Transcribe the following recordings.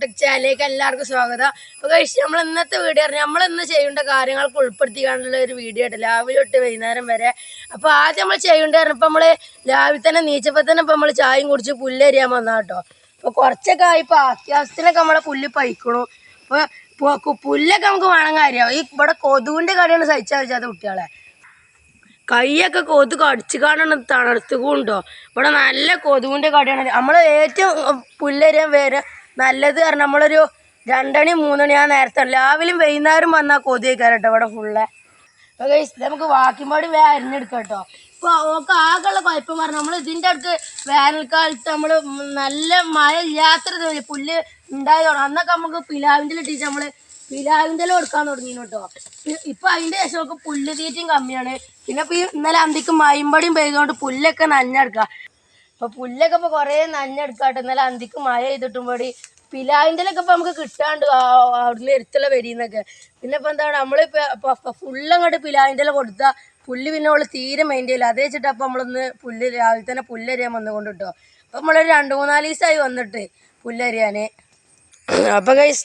ചാനലിലേക്ക് എല്ലാവർക്കും സ്വാഗതം. അപ്പോൾ കഴിച്ച് നമ്മൾ ഇന്നത്തെ വീഡിയോ നമ്മൾ ഇന്ന് ചെയ്യേണ്ട കാര്യങ്ങൾക്ക് ഉൾപ്പെടുത്തിക്കാണ്ടുള്ള ഒരു വീഡിയോ ആയിട്ട് രാവിലെ തൊട്ട് വൈകുന്നേരം വരെ. അപ്പോൾ ആദ്യം നമ്മൾ ചെയ്യേണ്ടി പറഞ്ഞപ്പോൾ നമ്മൾ രാവിലെ തന്നെ നീച്ചപ്പോൾ തന്നെ ഇപ്പോൾ നമ്മൾ ചായയും കുടിച്ച് പുല്ലരിയാൻ വന്നാൽ കേട്ടോ അപ്പോൾ കുറച്ചൊക്കെ ആയി ഇപ്പോൾ അത്യാവശ്യത്തിനൊക്കെ നമ്മളെ പുല്ല് പൈക്കണു. അപ്പോൾ പുല്ലൊക്കെ നമുക്ക് വേണം കാര്യം ഈ ഇവിടെ കൊതുവിന്റെ കടയാണ് സഹിച്ചാൽ വെച്ചാൽ കുട്ടികളെ. കൈയൊക്കെ കൊതുക് അടിച്ചു കാണണം തണുത്തുകൊണ്ടോ ഇവിടെ നല്ല കൊതുകിന്റെ കടയാണ്. നമ്മൾ ഏറ്റവും പുല്ലരിയാൻ വരെ നല്ലത് കാരണം നമ്മളൊരു രണ്ടണി മൂന്നണി ആ നേരത്തെ രാവിലെയും വൈകുന്നേരം വന്നാൽ കൊതി കയറട്ടോ ഇവിടെ ഫുള്ള് നമുക്ക് വാക്കിമ്പാടി വേ അരിഞ്ഞെടുക്കാം കേട്ടോ ഇപ്പോൾ ഒക്കെ ആകെയുള്ള കുഴപ്പം പറഞ്ഞു നമ്മൾ ഇതിന്റെ അടുത്ത് വേനൽക്കാലത്ത് നമ്മൾ നല്ല മഴ ഇല്ലാത്തൊരു പുല്ല് ഉണ്ടായതാണ് അന്നൊക്കെ നമുക്ക് പിലാവിന്റെ ഇട്ടിട്ട് നമ്മൾ പിലാവിന്റെ കൊടുക്കാൻ തുടങ്ങി കേട്ടോ. ഇപ്പം അതിന്റെ ശേഷം നമുക്ക് പുല്ല് തീറ്റയും കമ്മിയാണ്. പിന്നെ ഇപ്പൊ ഈ ഇന്നലെ അന്തിക്ക് മയമ്പടിയും പെയ്തുകൊണ്ട് പുല്ലൊക്കെ നനഞ്ഞെടുക്കുക അപ്പൊ പുല്ലൊക്കെ ഇപ്പൊ കൊറേ നനഞ്ഞെടുക്കാട്ടെ. ഇന്നലെ അന്തിക്ക് മഴ ചെയ്തിട്ടും പോടി പിലാവിന്റെലൊക്കെ ഇപ്പൊ നമുക്ക് കിട്ടാണ്ട് അവിടുന്ന് എരുത്തുള്ള വരിന്നൊക്കെ പിന്നെ ഇപ്പൊ എന്താണ് നമ്മളിപ്പോ ഫുള്ളങ്ങോട്ട് പിലാവിന്റെ കൊടുത്ത പുല്ല് പിന്നെ അവൾ തീരെ മെയിൻ ചെയ്യില്ല. അതേ വെച്ചിട്ട് അപ്പൊ നമ്മളൊന്ന് പുല്ല് രാവിലെ തന്നെ പുല്ലരിയാൻ വന്നുകൊണ്ട് കേട്ടോ അപ്പൊ നമ്മളൊരു രണ്ട് മൂന്നാൽ ദിവസമായി വന്നിട്ട് പുല്ലരിയാന്. അപ്പൊ ഗൈസ്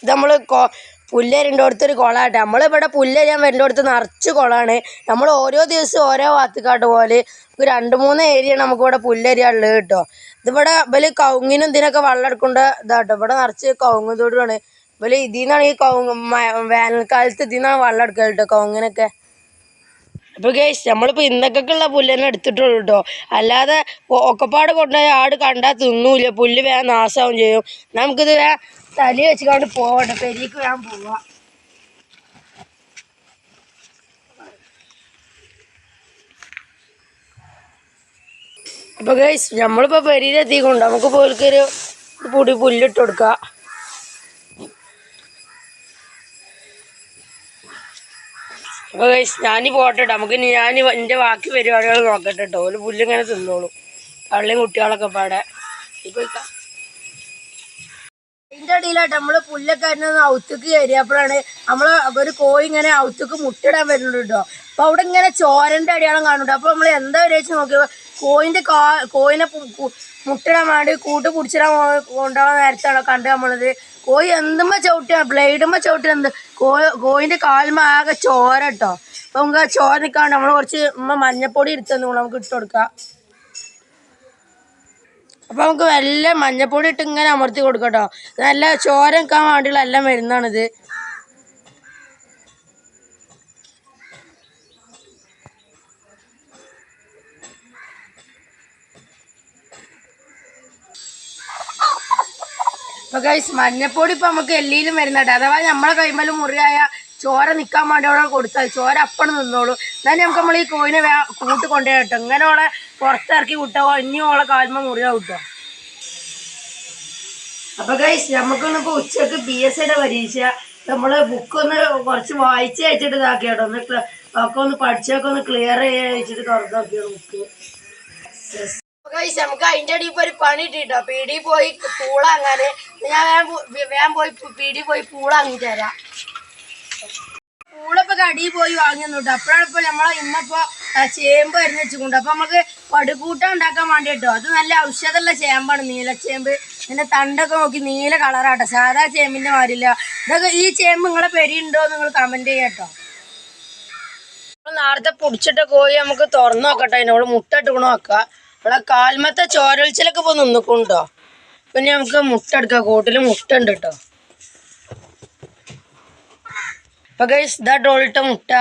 നമ്മൾ ഇവിടെ കുളമാട്ടെ നമ്മളിവിടെ പുല്ലരിയാൻ വരുന്നിടത്ത് നിറച്ച് കുളമാണ് നമ്മൾ ഓരോ ദിവസവും ഓരോ ഭാഗത്തേക്കാട്ട് പോലെ ഒരു രണ്ട് മൂന്ന് ഏരിയ നമുക്ക് ഇവിടെ പുല്ലരിയ ഉള്ളത് കേട്ടോ. ഇതിവിടെ ഇവൽ കവുങ്ങിനും ഇതിനൊക്കെ വെള്ളം എടുക്കേണ്ട ഇതാട്ടോ. ഇവിടെ നിറച്ച് കവുങ്ങ് തോടുമാണ് ഇവൽ ഇതിൽ നിന്നാണ് ഈ കവുങ്ങ് വേനൽക്കാലത്ത് ഇതിൽ നിന്നാണ് വെള്ളം എടുക്കുക കേട്ടോ കവുങ്ങിനൊക്കെ. അപ്പൊ ഗേസ് നമ്മളിപ്പോ ഇന്നൊക്കെയുള്ള പുല്ല് തന്നെ എടുത്തിട്ടുള്ളൂ കേട്ടോ അല്ലാതെ ഒക്കപ്പാട് കൊണ്ടുപോയി ആട് കണ്ടാൽ തിന്നൂല. പുല്ല് വേഗം നാശാവും ചെയ്യും. നമുക്കിത് വേ തലി വെച്ചുകൊണ്ട് പോവട്ടെ പെരിക്ക് വേഗം പോവാ. അപ്പൊ ഗൈസ് നമ്മളിപ്പോ പെരിയിലെത്തിക്കൊണ്ട് നമുക്ക് പോൽക്കൊരു പൊടി പുല്ലിട്ട് കൊടുക്കാം. അപ്പൊ ഞാൻ പോട്ടെ നമുക്ക് ഞാൻ എന്റെ ബാക്കി പരിപാടികൾ നോക്കട്ടെ കേട്ടോ ഒരു പുല്ലിങ്ങനെ തിന്നോളൂ. പള്ളിയും കുട്ടികളൊക്കെ പാടെ. ഇപ്പൊ ഇടയിലായിട്ട് നമ്മൾ പുല്ലൊക്കെ ആയിരുന്നു ഔത്തുക്ക് കയറിയപ്പോഴാണ് നമ്മൾ ഒരു കോഴി ഇങ്ങനെ ഔത്തുക്ക് മുട്ടിടാൻ വരുന്നുണ്ട് കേട്ടോ അപ്പൊ അവിടെ ഇങ്ങനെ ചോരന്റെ അടിയാളം കാണുന്നുണ്ട്. അപ്പൊ നമ്മൾ എന്താ വിചാരിച്ച് നോക്കിയപ്പോൾ കോയിന്റെ കോയിനെ മുട്ടിടാൻ വേണ്ടി കൂട്ട് പിടിച്ചിടാൻ കൊണ്ടുപോകാൻ നേരത്താണ് കണ്ടത് നമ്മളത് കോഴി എന്തുമ്മ ചവിട്ടിയാ? ബ്ലേഡുമ്മ ചവിട്ടി എന്ത്? കോഴി കോയിന്റെ കാൽമ ആകെ ചോര കേട്ടോ അപ്പൊ നമുക്ക് ആ ചോര നിൽക്കാണ്ട് നമ്മൾ കുറച്ച് ഉമ്മ മഞ്ഞപ്പൊടി എടുത്തു നമുക്ക് ഇട്ട് കൊടുക്കാം. അപ്പൊ നമുക്ക് നല്ല മഞ്ഞപ്പൊടി ഇട്ട് ഇങ്ങനെ അമർത്തി കൊടുക്കട്ടോ നല്ല ചോര നിൽക്കാൻ വേണ്ടിയുള്ള എല്ലാം മരുന്നാണിത്. ഇപ്പൊ ഗൈസ് മഞ്ഞപ്പൊടി ഇപ്പൊ നമുക്ക് എല്ലിയിലും വരുന്നുണ്ട്. അഥവാ നമ്മളെ കൈമൽ മുറിയായ ചോര നിക്കാൻ വേണ്ടി അവിടെ കൊടുത്താൽ ചോര അപ്പണ് നിന്നോളൂ. എന്നാലും നമുക്ക് നമ്മൾ ഈ കോയിനെ വേ കൂട്ട് കൊണ്ടുപോയി കേട്ടോ. ഇങ്ങനെ ഓളെ പുറത്തിറക്കി വിട്ടോ ഇനി ഓളെ കാൽമ മുറിയാ കിട്ടോ അപ്പൊ ഗൈസ് നമുക്കൊന്ന് ഇപ്പൊ ഉച്ചയ്ക്ക് പി എസ് സിയുടെ പരീക്ഷ. നമ്മൾ ബുക്ക് ഒന്ന് കുറച്ച് വായിച്ച് അയച്ചിട്ട് ഇതാക്കി കേട്ടോ. ഒന്ന് ഒക്കെ ഒന്ന് പഠിച്ചൊക്കെ ഒന്ന് ക്ലിയർ ചെയ്യാൻ വെച്ചിട്ട് തുറന്നാക്കിയാണ് ബുക്ക് ഗൈസ് നമുക്ക് അതിന്റെ അടിയിൽ പോയി പണി ഇട്ടിട്ടോ പീടി പോയി പൂളാങ്ങാന് ഞാൻ വേഗം പോയി പീടി പോയി പൂളാങ്ങി തരാം. പൂളപ്പൊ കടിയിൽ പോയി വാങ്ങിയൊന്നുണ്ട് അപ്പോഴാണ് ഇപ്പൊ നമ്മളെ ഇന്നിപ്പോ ചേമ്പ് വരുന്ന വെച്ചുകൊണ്ട് അപ്പൊ നമുക്ക് പടുകൂട്ടം ഉണ്ടാക്കാൻ വേണ്ടി കേട്ടോ അത് നല്ല ഔഷധമുള്ള ചേമ്പാണ് നീലച്ചേമ്പ് ഇതിന്റെ തണ്ടൊക്കെ നോക്കി നീല കളറാട്ടോ. സാധാ ചേമ്പിന്റെ മാറില്ല ഇതൊക്കെ ഈ ചേമ്പ് നിങ്ങളെ പെരിയുണ്ടോ നിങ്ങൾ കമന്റ് ചെയ്യാട്ടോ നേരത്തെ പൊടിച്ചിട്ട കോഴി നമുക്ക് തുറന്നു നോക്കട്ടെ. അതിനോട് മുട്ട ഇട്ടുകൊണ്ട് നോക്കാം ഇവിടെ കാൽമത്തെ ചോരൊളിച്ചിലൊക്കെ ഇപ്പൊ നിന്നിക്കുണ്ടോ പിന്നെ നമുക്ക് മുട്ട എടുക്കാം. കൂട്ടിൽ മുട്ട ഉണ്ട് കേട്ടോ. അപ്പൊ ഗൈസ് ഇതാ ഡോളിട്ട മുട്ട.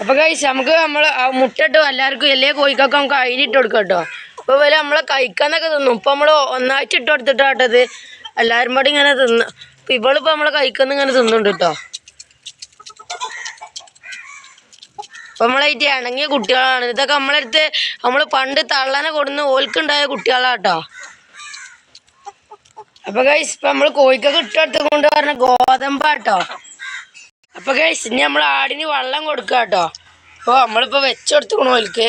അപ്പൊ ഗൈസ് നമുക്ക് നമ്മൾ ആ മുട്ട ഇട്ട് എല്ലാവർക്കും എല്ലാ കോഴിക്കൊക്കെ നമുക്ക് അരിയിട്ട് കൊടുക്കാം കേട്ടോ. അപ്പൊ വില നമ്മളെ കഴിക്കാന്നൊക്കെ തിന്നും. ഇപ്പൊ നമ്മൾ ഒന്നായിട്ട് ഇട്ട് കൊടുത്തിട്ടാട്ടത്. എല്ലാവരും കൂടി ഇങ്ങനെ തിന്ന്. ഇപ്പൊ ഇവളിപ്പോ നമ്മളെ കഴിക്കുന്ന ഇങ്ങനെ തിന്നുണ്ട് കേട്ടോ അപ്പൊ നമ്മളായിട്ട് ഇണങ്ങിയ കുട്ടികളാണ്. ഇതൊക്കെ നമ്മളടുത്ത് നമ്മൾ പണ്ട് തള്ളനെ കൊടുന്ന് ഓൽക്കുണ്ടായ കുട്ടികളാട്ടോ. അപ്പൊ ഗൈസ് ഇപ്പൊ നമ്മൾ കോഴിക്കൊക്കെ ഇട്ടെടുത്ത് കൊണ്ട് പറഞ്ഞ ഗോതമ്പാട്ടോ. അപ്പൊ ഗൈസ് ഇനി നമ്മൾ ആടിന് വെള്ളം കൊടുക്കുക കേട്ടോ അപ്പൊ നമ്മളിപ്പോ വെച്ചെടുത്തുക്കണു ഓൽക്ക്.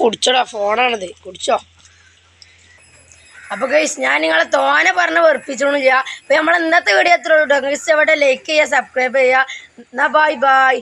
കുടിച്ചോടാ ഫോണാണിത്. കുടിച്ചോ? അപ്പൊ ഗൈസ് ഞാൻ നിങ്ങളെ തോനെ പറഞ്ഞ് വെറുപ്പിച്ചോണില്ല അപ്പൊ നമ്മൾ ഇന്നത്തെ വീഡിയോ എത്ര കേട്ടോ ഗൈസ് എവിടെ ലൈക്ക് ചെയ്യുക സബ്സ്ക്രൈബ് ചെയ്യുക എന്നാ ബായ് ബൈ